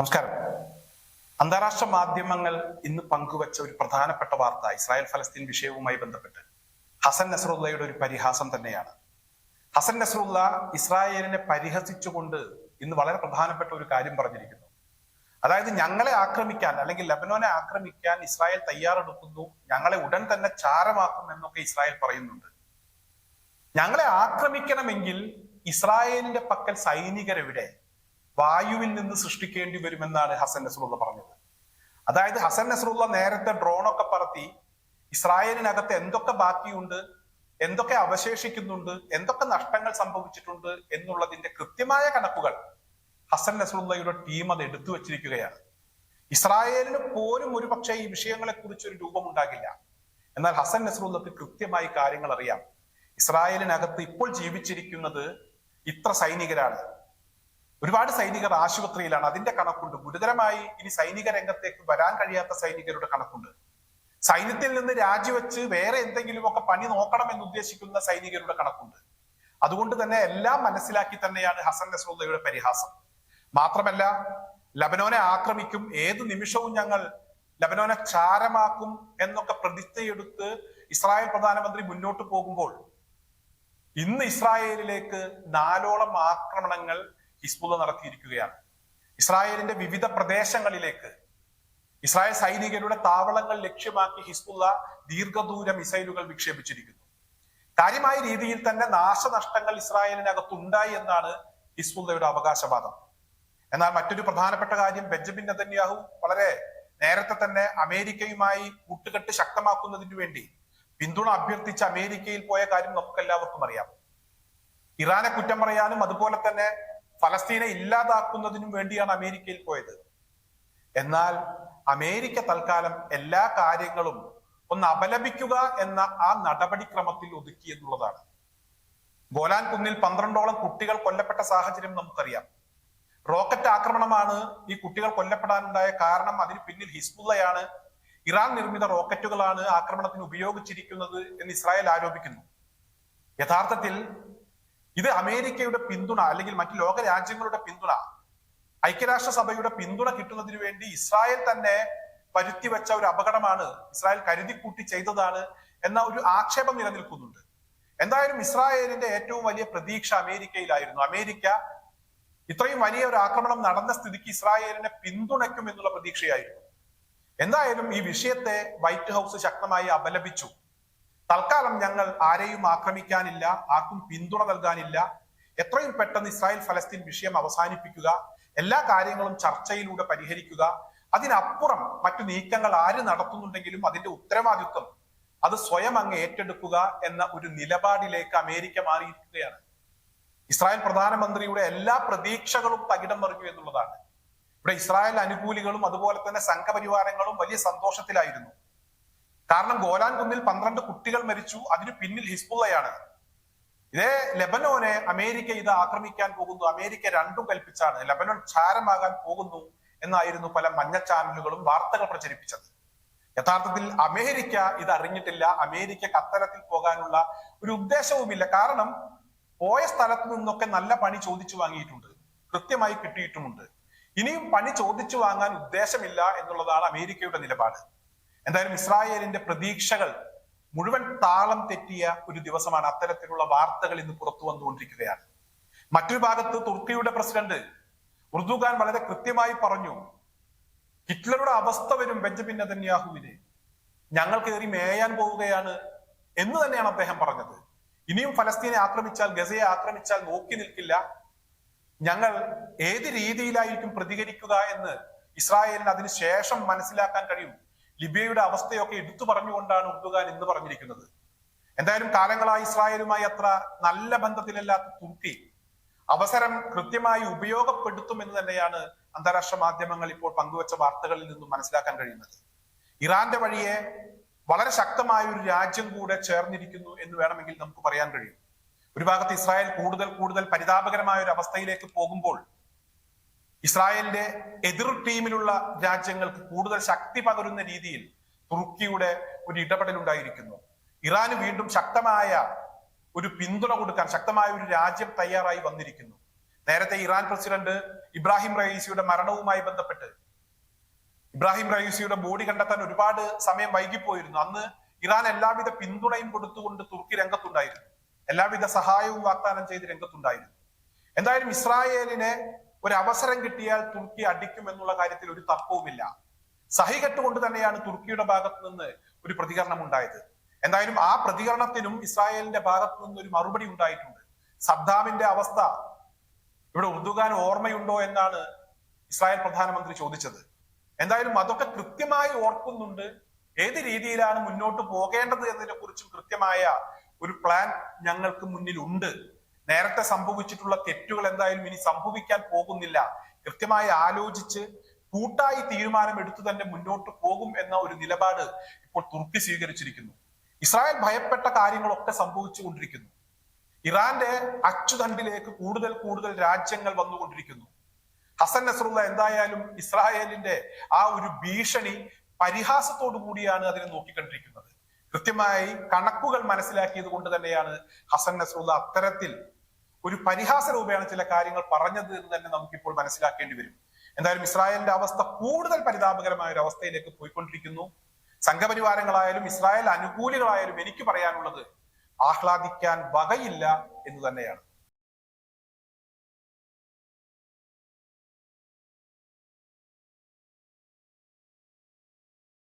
നമസ്കാരം. അന്താരാഷ്ട്ര മാധ്യമങ്ങൾ ഇന്ന് പങ്കുവച്ച ഒരു പ്രധാനപ്പെട്ട വാർത്ത ഇസ്രായേൽ ഫലസ്തീൻ വിഷയവുമായി ബന്ധപ്പെട്ട് ഹസൻ നസറുല്ലയുടെ ഒരു പരിഹാസം തന്നെയാണ്. ഹസൻ നസറുല്ല ഇസ്രായേലിനെ പരിഹസിച്ചുകൊണ്ട് ഇന്ന് വളരെ പ്രധാനപ്പെട്ട ഒരു കാര്യം പറഞ്ഞിരിക്കുന്നു. അതായത് ഞങ്ങളെ ആക്രമിക്കാൻ അല്ലെങ്കിൽ ലബനോനെ ആക്രമിക്കാൻ ഇസ്രായേൽ തയ്യാറെടുക്കുന്നു ഞങ്ങളെ ഉടൻ തന്നെ ചാരമാക്കും എന്നൊക്കെ ഇസ്രായേൽ പറയുന്നുണ്ട്. ഞങ്ങളെ ആക്രമിക്കണമെങ്കിൽ ഇസ്രായേലിന്റെ പക്കൽ സൈനികരെവിടെ? വായുവിൽ നിന്ന് സൃഷ്ടിക്കേണ്ടി വരുമെന്നാണ് ഹസൻ നസറുള്ള പറഞ്ഞത്. അതായത് ഹസൻ നസറുള്ള നേരത്തെ ഡ്രോണൊക്കെ പറത്തി ഇസ്രായേലിനകത്ത് എന്തൊക്കെ ബാക്കിയുണ്ട് എന്തൊക്കെ അവശേഷിക്കുന്നുണ്ട് എന്തൊക്കെ നഷ്ടങ്ങൾ സംഭവിച്ചിട്ടുണ്ട് എന്നുള്ളതിന്റെ കൃത്യമായ കണക്കുകൾ ഹസൻ നസറുള്ളയുടെ ടീം അത് എടുത്തു വച്ചിരിക്കുകയാണ്. ഇസ്രായേലിന് പോലും ഒരുപക്ഷെ ഈ വിഷയങ്ങളെ കുറിച്ച് ഒരു രൂപമുണ്ടാകില്ല. എന്നാൽ ഹസൻ നസറുള്ളക്ക് കൃത്യമായി കാര്യങ്ങൾ അറിയാം. ഇസ്രായേലിനകത്ത് ഇപ്പോൾ ജീവിച്ചിരിക്കുന്നത് ഇത്ര സൈനികരാണ്. ഒരുപാട് സൈനികർ ആശുപത്രിയിലാണ്. അതിന്റെ കണക്കുണ്ട്. ഗുരുതരമായി ഇനി സൈനിക രംഗത്തേക്ക് വരാൻ കഴിയാത്ത സൈനികരുടെ കണക്കുണ്ട്. സൈന്യത്തിൽ നിന്ന് രാജിവെച്ച് വേറെ എന്തെങ്കിലുമൊക്കെ പണി നോക്കണം എന്ന് ഉദ്ദേശിക്കുന്ന സൈനികരുടെ കണക്കുണ്ട്. അതുകൊണ്ട് തന്നെ എല്ലാം മനസ്സിലാക്കി തന്നെയാണ് ഹസൻ നസോദയുടെ പരിഹാസം. മാത്രമല്ല ലബനോനെ ആക്രമിക്കും. ഏത് നിമിഷവും ഞങ്ങൾ ലബനോനെ ചാരമാക്കും എന്നൊക്കെ പ്രതിജ്ഞയെടുത്ത് ഇസ്രായേൽ പ്രധാനമന്ത്രി മുന്നോട്ട് പോകുമ്പോൾ ഇന്ന് ഇസ്രായേലിലേക്ക് നാലോളം ആക്രമണങ്ങൾ ഹിസ്ബുള്ള നടത്തിയിരിക്കുകയാണ്. ഇസ്രായേലിന്റെ വിവിധ പ്രദേശങ്ങളിലേക്ക് ഇസ്രായേൽ സൈനികരുടെ താവളങ്ങൾ ലക്ഷ്യമാക്കി ഹിസ്ബുള്ള ദീർഘദൂര മിസൈലുകൾ വിക്ഷേപിച്ചിരിക്കുന്നു. കാര്യമായ രീതിയിൽ തന്നെ നാശനഷ്ടങ്ങൾ ഇസ്രായേലിനകത്തുണ്ടായി എന്നാണ് ഹിസ്ബുള്ളയുടെ അവകാശവാദം. എന്നാൽ മറ്റൊരു പ്രധാനപ്പെട്ട കാര്യം ബെഞ്ചമിൻ നെതന്യാഹു വളരെ നേരത്തെ തന്നെ അമേരിക്കയുമായി കൂട്ടുകെട്ട് ശക്തമാക്കുന്നതിന് വേണ്ടി പിന്തുണ അഭ്യർത്ഥിച്ച് അമേരിക്കയിൽ പോയ കാര്യം നമുക്ക് എല്ലാവർക്കും അറിയാം. ഇറാനെ കുറ്റം പറയാനും അതുപോലെ തന്നെ ഫലസ്തീനെ ഇല്ലാതാക്കുന്നതിനും വേണ്ടിയാണ് അമേരിക്കയിൽ പോയത്. എന്നാൽ അമേരിക്ക തൽക്കാലം എല്ലാ കാര്യങ്ങളും ഒന്ന് അപലപിക്കുക എന്ന ആ നടപടിക്രമത്തിൽ ഒതുക്കി എന്നുള്ളതാണ്. ഗോലാൻ കുന്നിൽ പന്ത്രണ്ടോളം കുട്ടികൾ കൊല്ലപ്പെട്ട സാഹചര്യം നമുക്കറിയാം. റോക്കറ്റ് ആക്രമണമാണ് ഈ കുട്ടികൾ കൊല്ലപ്പെടാനുണ്ടായ കാരണം. അതിന് പിന്നിൽ ഹിസ്ബുള്ളയാണ്. ഇറാൻ നിർമ്മിത റോക്കറ്റുകളാണ് ആക്രമണത്തിന് ഉപയോഗിച്ചിരിക്കുന്നത് എന്ന് ഇസ്രായേൽ ആരോപിക്കുന്നു. യഥാർത്ഥത്തിൽ ഇത് അമേരിക്കയുടെ പിന്തുണ അല്ലെങ്കിൽ മറ്റ് ലോക രാജ്യങ്ങളുടെ പിന്തുണ ഐക്യരാഷ്ട്ര സഭയുടെ പിന്തുണ കിട്ടുന്നതിന് വേണ്ടി ഇസ്രായേൽ തന്നെ പരുത്തി വെച്ച ഒരു അപകടമാണ് ഇസ്രായേൽ കരുതിക്കൂട്ടി ചെയ്തതാണ് എന്ന ഒരു ആക്ഷേപം നിലനിൽക്കുന്നുണ്ട്. എന്തായാലും ഇസ്രായേലിന്റെ ഏറ്റവും വലിയ പ്രതീക്ഷ അമേരിക്കയിലായിരുന്നു. അമേരിക്ക ഇത്രയും വലിയ ഒരു ആക്രമണം നടന്ന സ്ഥിതിക്ക് ഇസ്രായേലിനെ പിന്തുണയ്ക്കും എന്നുള്ള പ്രതീക്ഷയായിരുന്നു. എന്തായാലും ഈ വിഷയത്തെ വൈറ്റ് ഹൗസ് ശക്തമായി അപലപിച്ചു. തൽക്കാലം ഞങ്ങൾ ആരെയും ആക്രമിക്കാനില്ല ആർക്കും പിന്തുണ നൽകാനില്ല. എത്രയും പെട്ടെന്ന് ഇസ്രായേൽ ഫലസ്തീൻ വിഷയം അവസാനിപ്പിക്കുക എല്ലാ കാര്യങ്ങളും ചർച്ചയിലൂടെ പരിഹരിക്കുക. അതിനപ്പുറം മറ്റു നീക്കങ്ങൾ ആര് നടത്തുന്നുണ്ടെങ്കിലും അതിന്റെ ഉത്തരവാദിത്വം അത് സ്വയം അങ്ങ് ഏറ്റെടുക്കുക എന്ന ഒരു നിലപാടിലേക്ക് അമേരിക്ക മാറിയിരിക്കുകയാണ്. ഇസ്രായേൽ പ്രധാനമന്ത്രിയുടെ എല്ലാ പ്രതീക്ഷകളും തകിടം മറിഞ്ഞു എന്നുള്ളതാണ്. ഇവിടെ ഇസ്രായേൽ അനുകൂലികളും അതുപോലെ തന്നെ സംഘപരിവാരങ്ങളും വലിയ സന്തോഷത്തിലായിരുന്നു. കാരണം ഗോലാൻ കുന്നിൽ പന്ത്രണ്ട് കുട്ടികൾ മരിച്ചു അതിനു പിന്നിൽ ഹിസ്ബുള്ളയാണ്. ഇതേ ലെബനോനെ അമേരിക്ക ഇത് ആക്രമിക്കാൻ പോകുന്നു. അമേരിക്ക രണ്ടും കൽപ്പിച്ചാണ്. ലെബനോൻ ക്ഷാരമാകാൻ പോകുന്നു എന്നായിരുന്നു പല മഞ്ഞ ചാനലുകളും വാർത്തകൾ പ്രചരിപ്പിച്ചത്. യഥാർത്ഥത്തിൽ അമേരിക്ക ഇത് അറിഞ്ഞിട്ടില്ല. അമേരിക്ക കത്തലത്തിൽ പോകാനുള്ള ഒരു ഉദ്ദേശവുമില്ല. കാരണം പോയ സ്ഥലത്ത് നിന്നൊക്കെ നല്ല പണി ചോദിച്ചു വാങ്ങിയിട്ടുണ്ട്. കൃത്യമായി കിട്ടിയിട്ടുമുണ്ട്. ഇനിയും പണി ചോദിച്ചു വാങ്ങാൻ ഉദ്ദേശമില്ല എന്നുള്ളതാണ് അമേരിക്കയുടെ നിലപാട്. എന്തായാലും ഇസ്രായേലിന്റെ പ്രതീക്ഷകൾ മുഴുവൻ താളം തെറ്റിയ ഒരു ദിവസമാണ് അത്തരത്തിലുള്ള വാർത്തകൾ ഇന്ന് പുറത്തു വന്നുകൊണ്ടിരിക്കുകയാണ്. മറ്റൊരു ഭാഗത്ത് തുർക്കിയുടെ പ്രസിഡന്റ് ഉർദുഖാൻ വളരെ കൃത്യമായി പറഞ്ഞു ഹിറ്റ്ലറുടെ അവസ്ഥ വരും ബെഞ്ചമിൻ നെതന്യാഹുവിന്. ഞങ്ങൾ കയറി മേയാൻ പോവുകയാണ് എന്ന് തന്നെയാണ് അദ്ദേഹം പറഞ്ഞത്. ഇനിയും ഫലസ്തീനെ ആക്രമിച്ചാൽ ഗസയെ ആക്രമിച്ചാൽ നോക്കി നിൽക്കില്ല. ഞങ്ങൾ ഏത് രീതിയിലായിരിക്കും പ്രതികരിക്കുക എന്ന് ഇസ്രായേലിന് അതിനുശേഷം മനസ്സിലാക്കാൻ കഴിയും. ലിബിയയുടെ അവസ്ഥയൊക്കെ എടുത്തു പറഞ്ഞുകൊണ്ടാണ് ഉർദുഗാൻ ഇന്ന് പറഞ്ഞിരിക്കുന്നത്. എന്തായാലും കാലങ്ങളായി ഇസ്രായേലുമായി അത്ര നല്ല ബന്ധത്തിലല്ലാത്ത തുർക്കി അവസരം കൃത്യമായി ഉപയോഗപ്പെടുത്തുമെന്ന് തന്നെയാണ് അന്താരാഷ്ട്ര മാധ്യമങ്ങൾ ഇപ്പോൾ പങ്കുവച്ച വാർത്തകളിൽ നിന്നും മനസ്സിലാക്കാൻ കഴിയുന്നത്. ഇറാന്റെ വഴിയെ വളരെ ശക്തമായ ഒരു രാജ്യം കൂടെ ചേർന്നിരിക്കുന്നു എന്ന് വേണമെങ്കിൽ നമുക്ക് പറയാൻ കഴിയും. ഒരു ഭാഗത്ത് ഇസ്രായേൽ കൂടുതൽ കൂടുതൽ പരിതാപകരമായ ഒരു അവസ്ഥയിലേക്ക് പോകുമ്പോൾ ഇസ്രായേലിന്റെ എതിർ ടീമിലുള്ള രാജ്യങ്ങൾക്ക് കൂടുതൽ ശക്തി പകരുന്ന രീതിയിൽ തുർക്കിയുടെ ഒരു ഇടപെടൽ ഉണ്ടായിരിക്കുന്നു ഇറാന് വീണ്ടും ശക്തമായ ഒരു പിന്തുണ കൊടുക്കാൻ ശക്തമായ ഒരു രാജ്യം തയ്യാറായി വന്നിരിക്കുന്നു. നേരത്തെ ഇറാൻ പ്രസിഡന്റ് ഇബ്രാഹിം റയീസിയുടെ മരണവുമായി ബന്ധപ്പെട്ട് ഇബ്രാഹിം റയീസിയുടെ ബോഡി കണ്ടെത്താൻ ഒരുപാട് സമയം വൈകിപ്പോയിരുന്നു. അന്ന് ഇറാൻ എല്ലാവിധ പിന്തുണയും കൊടുത്തുകൊണ്ട് തുർക്കി രംഗത്തുണ്ടായിരുന്നു. എല്ലാവിധ സഹായവും വാഗ്ദാനം ചെയ്ത് രംഗത്തുണ്ടായിരുന്നു. എന്തായാലും ഇസ്രായേലിനെ ഒരു അവസരം കിട്ടിയാൽ തുർക്കി അടിക്കും എന്നുള്ള കാര്യത്തിൽ ഒരു തർക്കവുമില്ല. സഹികെട്ടുകൊണ്ട് തന്നെയാണ് തുർക്കിയുടെ ഭാഗത്ത് നിന്ന് ഒരു പ്രതികരണം ഉണ്ടായത് എന്തായാലും ആ പ്രതികരണത്തിനും ഇസ്രായേലിന്റെ ഭാഗത്ത് നിന്ന് ഒരു മറുപടി ഉണ്ടായിട്ടുണ്ട്. സദ്ദാമിന്റെ അവസ്ഥ ഇവിടെ ഉർദുഖാൻ ഓർമ്മയുണ്ടോ എന്നാണ് ഇസ്രായേൽ പ്രധാനമന്ത്രി ചോദിച്ചത്. എന്തായാലും അതൊക്കെ കൃത്യമായി ഓർക്കുന്നുണ്ട്. ഏത് രീതിയിലാണ് മുന്നോട്ട് പോകേണ്ടത് എന്നതിനെ കുറിച്ചും കൃത്യമായ ഒരു പ്ലാൻ ഞങ്ങൾക്ക് മുന്നിൽ ഉണ്ട് നേരത്തെ സംഭവിച്ചിട്ടുള്ള തെറ്റുകൾ എന്തായാലും ഇനി സംഭവിക്കാൻ പോകുന്നില്ല. കൃത്യമായി ആലോചിച്ച് കൂട്ടായി തീരുമാനം എടുത്തു തന്നെ മുന്നോട്ട് പോകും എന്ന ഒരു നിലപാട് ഇപ്പോൾ തുർക്കി സ്വീകരിച്ചിരിക്കുന്നു. ഇസ്രായേൽ ഭയപ്പെട്ട കാര്യങ്ങളൊക്കെ സംഭവിച്ചു കൊണ്ടിരിക്കുന്നു. ഇറാന്റെ അച്ചുതണ്ടിലേക്ക് കൂടുതൽ കൂടുതൽ രാജ്യങ്ങൾ വന്നുകൊണ്ടിരിക്കുന്നു. ഹസൻ നസറുള്ള എന്തായാലും ഇസ്രായേലിന്റെ ആ ഒരു ഭീഷണി പരിഹാസത്തോടു കൂടിയാണ് അതിനെ നോക്കിക്കണ്ടിരിക്കുന്നത്. കൃത്യമായി കണക്കുകൾ മനസ്സിലാക്കിയത് കൊണ്ട് തന്നെയാണ് ഹസൻ നസറുള്ള അത്തരത്തിൽ ഒരു പരിഹാസ രൂപയാണ് ചില കാര്യങ്ങൾ പറഞ്ഞത് എന്ന് തന്നെ നമുക്കിപ്പോൾ മനസ്സിലാക്കേണ്ടി വരും. എന്തായാലും ഇസ്രായേലിന്റെ അവസ്ഥ കൂടുതൽ പരിതാപകരമായ ഒരു അവസ്ഥയിലേക്ക് പോയിക്കൊണ്ടിരിക്കുന്നു. സംഘപരിവാരങ്ങളായാലും ഇസ്രായേൽ അനുകൂലികളായാലും എനിക്ക് പറയാനുള്ളത് ആഹ്ലാദിക്കാൻ വകയില്ല എന്ന് തന്നെയാണ്.